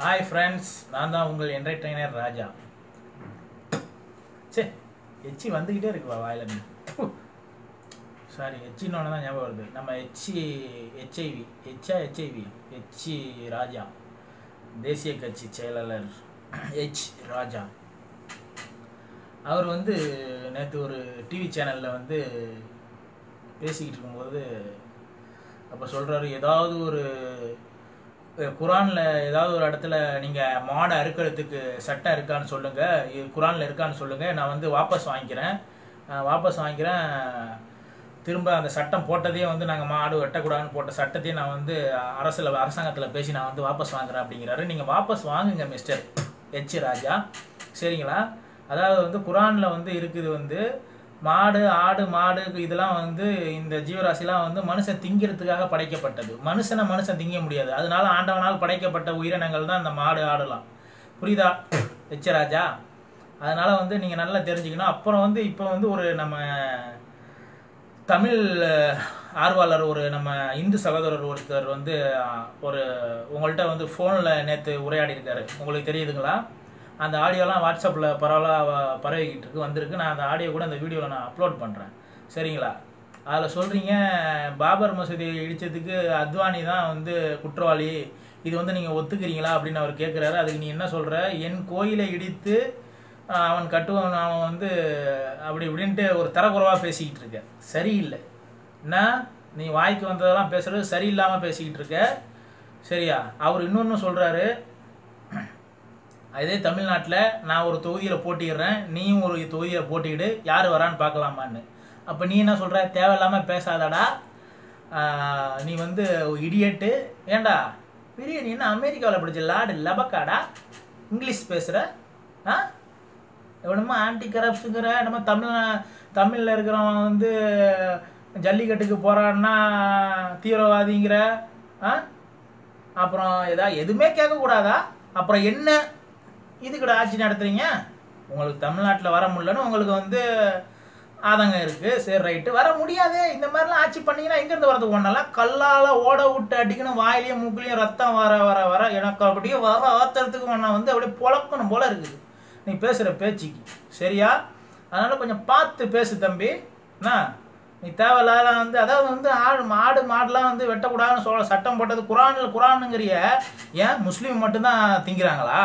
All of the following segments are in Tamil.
ஹாய் ஃப்ரெண்ட்ஸ் நான் தான் உங்கள் என்டர்டெய்னர் ராஜா. சே எச்சி வந்துக்கிட்டே இருக்குவா வாயில சாரி எச்சின்னு தான் ஞாபகம் வருது. நம்ம எச்சி ஹெச்ஐவி எச்சா ஹெச்ஐவி எச்சி ராஜா. தேசிய கட்சி செயலாளர் ஹெச் ராஜா. அவர் வந்து நேற்று ஒரு டிவி சேனலில் வந்து பேசிக்கிட்டு இருக்கும்போது அப்போ சொல்கிறாரு ஏதாவது ஒரு குரானில் ஏதாவது ஒரு இடத்துல நீங்கள் மாடை அறுக்கிறதுக்கு சட்டம் இருக்கான்னு சொல்லுங்கள் குரானில் இருக்கான்னு சொல்லுங்கள் நான் வந்து வாபஸ் வாங்கிக்கிறேன். வாபஸ் வாங்கிக்கிறேன். திரும்ப அந்த சட்டம் போட்டதே வந்து நாங்கள் மாடு வெட்டக்கூடாதுன்னு போட்ட சட்டத்தையும் நான் வந்து அரசில் அரசாங்கத்தில் பேசி நான் வந்து வாபஸ் வாங்குறேன் அப்படிங்கிறாரு. நீங்கள் வாபஸ் வாங்குங்க மிஸ்டர் எச். ராஜா. சரிங்களா? அதாவது வந்து குரானில் வந்து இருக்குது வந்து மாடு ஆடு மாடு இதெல்லாம் வந்து இந்த ஜீவராசிலாம் வந்து மனுஷன் திங்கிறதுக்காக படைக்கப்பட்டது. மனுஷனை மனுஷன் திங்க முடியாது. அதனால ஆண்டவனால் படைக்கப்பட்ட உயிரினங்கள் தான் இந்த மாடு ஆடலாம். புரியுதா? எச்சராஜா? அதனால வந்து நீங்கள் நல்லா தெரிஞ்சுக்கணும். அப்புறம் வந்து இப்போ வந்து ஒரு நம்ம தமிழ் ஆர்வலர் ஒரு நம்ம இந்து சகோதரர் ஒருத்தர் வந்து ஒரு உங்கள்கிட்ட வந்து ஃபோனில் நேற்று உரையாடி இருக்காரு உங்களுக்கு தெரியுதுங்களா? அந்த ஆடியோலாம் வாட்ஸ்அப்பில் பரவலாக பரவிக்கிட்டு இருக்கு வந்திருக்கு. நான் அந்த ஆடியோ கூட அந்த வீடியோவில் நான் அப்லோட் பண்ணுறேன் சரிங்களா? அதில் சொல்கிறீங்க பாபர் மசூதி இடித்ததுக்கு அத்வானி தான் வந்து குற்றவாளி. இது வந்து நீங்கள் ஒத்துக்கிறீங்களா அப்படின்னு அவர் கேட்குறாரு அதுக்கு நீ என்ன சொல்கிற என் கோயிலை இடித்து அவன் கட்டுவன் அவன் வந்து அப்படி இப்படின்ட்டு ஒரு தரக்குறைவாக பேசிக்கிட்டு இருக்க. சரியில்லை. என்ன? நீ வாய்க்கு வந்ததெல்லாம் பேசுகிறது சரியில்லாமல் பேசிக்கிட்டு இருக்க. சரியா? அவர் இன்னொன்று சொல்கிறாரு அதே தமிழ்நாட்டில் நான் ஒரு தொகுதியில் போட்டிடுறேன் நீயும் ஒரு தொகுதியில் போட்டிக்கிடு யார் வரான்னு பார்க்கலாமான்னு. அப்போ நீ என்ன சொல்கிற தேவையில்லாமல் பேசாதடா. நீ வந்து இடியட்டு ஏண்டா? பெரிய நீ என்ன அமெரிக்காவில் படிச்ச லாடு லபக்காடா? இங்கிலீஷ் பேசுகிற ஆ? எவ்வளோமா ஆன்டி கரப்ஸுங்கிற நம்ம தமிழ் தமிழில் இருக்கிறவன் வந்து ஜல்லிக்கட்டுக்கு போகிறான்னா தீவிரவாதிங்கிற? ஆ? அப்புறம் எதா எதுவுமே கேட்கக்கூடாதா? அப்புறம் என்ன இதுக்கட ஆட்சி நடத்துறீங்க? உங்களுக்கு தமிழ்நாட்டில் வர முடியலன்னு உங்களுக்கு வந்து ஆதங்கம் இருக்குது சரி ரைட்டு வர முடியாது. இந்த மாதிரிலாம் ஆட்சி பண்ணீங்கன்னா எங்கேருந்து வரது ஒன்றெல்லாம் கல்லால் ஓட விட்டு அடிக்கணும். வாயிலையும் மூக்கிலையும் ரத்தம் வர வர வர. எனக்கு அப்படியே வர ஆத்திரத்துக்கு ஒன்றா வந்து அப்படியே புழக்கணும் போல இருக்குது. நீ பேசுகிற பேச்சுக்கு. சரியா? அதனால் கொஞ்சம் பார்த்து பேசு தம்பி. என்ன? நீ தேவையில்லாத வந்து அதாவது வந்து ஆடு மாடு மாடுலாம் வந்து வெட்டக்கூடாதுன்னு சொல்ல சட்டம் போட்டது குரானில் குரானுங்கிறிய ஏன்? முஸ்லீம் மட்டும்தான் திங்கிறாங்களா?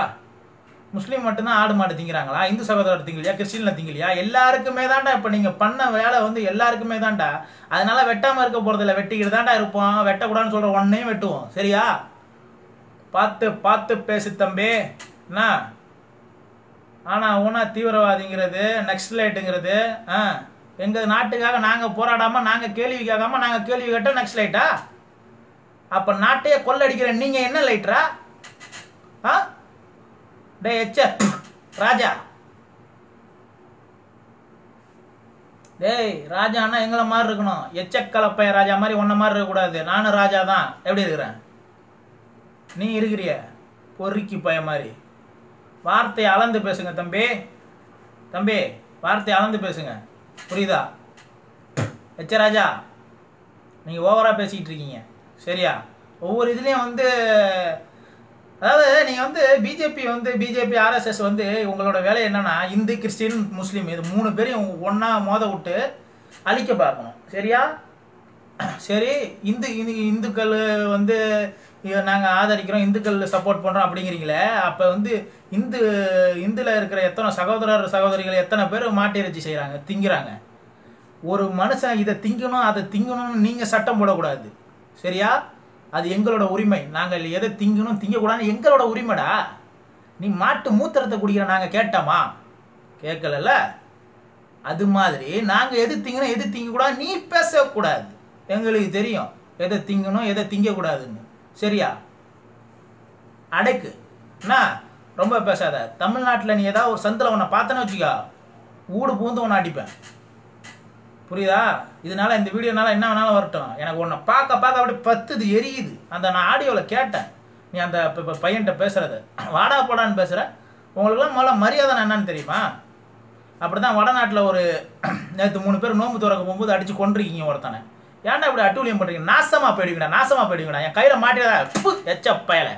முஸ்லீம் மட்டும்தான் ஆடு மாடு திங்கிறாங்களா? இந்து சகோதரர் திங்கலையா? கிறிஸ்டின்ல திங்கலையா? எல்லாருக்குமே தாண்டா இப்போ நீங்கள் பண்ண வேலை வந்து எல்லாருக்குமே தான்டா. அதனால வெட்டாமல் இருக்க போகிறதில்ல வெட்டிக்கிட்டு தாண்டா இருப்போம். வெட்டக்கூடாதுன்னு சொல்கிற ஒன்னையும் வெட்டுவோம். சரியா? பார்த்து பார்த்து பேசு தம்பி. என்ன? ஆனால் ஊனா தீவிரவாதிங்கிறது நக்ஸ்லைட்டுங்கிறது ஆ? எங்கள் நாட்டுக்காக நாங்கள் போராடாமல் நாங்கள் கேள்வி கேட்காம நாங்கள் கேள்வி கேட்டால் லைட்டா அப்போ நாட்டையே கொள்ளடிக்கிற நீங்கள் என்ன லைட்ரா ஆ? டே எச்ச. ராஜா. டேய் ராஜானா எங்களை மாதிரி இருக்கணும். எச்சக்கலப்பைய ராஜா மாதிரி ஒன்ன மாதிரி இருக்கக்கூடாது. நானும் ராஜா தான். எப்படி இருக்கிறேன்? நீ இருக்கிறிய. பொறுக்கி பய மாதிரி. வார்த்தையை அளந்து பேசுங்க தம்பி. தம்பி வார்த்தையை அளந்து பேசுங்க. புரியுதா? எச்சராஜா நீங்கள் ஓவராக பேசிக்கிட்டு இருக்கீங்க. சரியா? ஒவ்வொரு இதுலேயும் வந்து அதாவது நீங்கள் வந்து பிஜேபி வந்து பிஜேபி ஆர்எஸ்எஸ் வந்து உங்களோட வேலை என்னன்னா இந்து கிறிஸ்டின் முஸ்லீம் இது மூணு பேரையும் ஒன்றா மோத விட்டு அழிக்க பார்க்கணும். சரியா? சரி இந்து இந்துக்கள் வந்து நாங்கள் ஆதரிக்கிறோம் இந்துக்கள் சப்போர்ட் பண்ணுறோம் அப்படிங்கிறீங்களே அப்போ வந்து இந்து இந்துல இருக்கிற எத்தனை சகோதரர் சகோதரிகள் எத்தனை பேர் மாட்டிறைச்சி செய்கிறாங்க திங்கிறாங்க. ஒரு மனுஷன் இதை திங்கணும் அதை திங்கணும்னு நீங்கள் சட்டம் போடக்கூடாது. சரியா? அது எங்களோட உரிமை. நாங்கள் எதை திங்கணும் திங்கக்கூடாதுன்னு எங்களோட உரிமைடா. நீ மாட்டு மூத்திரத்தை குடிக்கிற நாங்கள் கேட்டோமா? கேட்கலல்ல? அது மாதிரி நாங்கள் எது திங்கணும் எது திங்கக்கூடாது நீ பேசக்கூடாது. எங்களுக்கு தெரியும் எதை திங்கணும் எதை திங்கக்கூடாதுன்னு. சரியா? அடைக்கு. என்ன ரொம்ப பேசாத. தமிழ்நாட்டில் நீ ஏதாவது ஒரு சந்தில் உன்னை பார்த்தேன்னு வச்சுக்கா. ஊடு பூந்து உன்னை அடிப்பேன். புரியுதா? இதனால இந்த வீடியோனால என்ன வேணாலும் வரட்டும். எனக்கு உன்னை பார்க்க பார்க்க அப்படியே பத்துது எரியுது. அந்த நான் ஆடியோவில் கேட்டேன். நீ அந்த பையன்கிட்ட பேசுறது. வாடா போடான்னு பேசுகிற உங்களுக்குலாம் முதல்ல மரியாதை என்னன்னு தெரியுமா? அப்படி தான் வடநாட்டில் ஒரு நேற்று மூணு பேர் நோம்பு துறக்க போகும்போது அடித்து கொண்டிருக்கீங்க ஒருத்தனை. ஏன்டா இப்படி அட்டூழியம் பண்ணுறீங்க நாசமாக போயிடுவீங்கடா நாசமாக போயிடுவீங்கடா. என் கையில் மாட்டியதா எச்ச பயலை.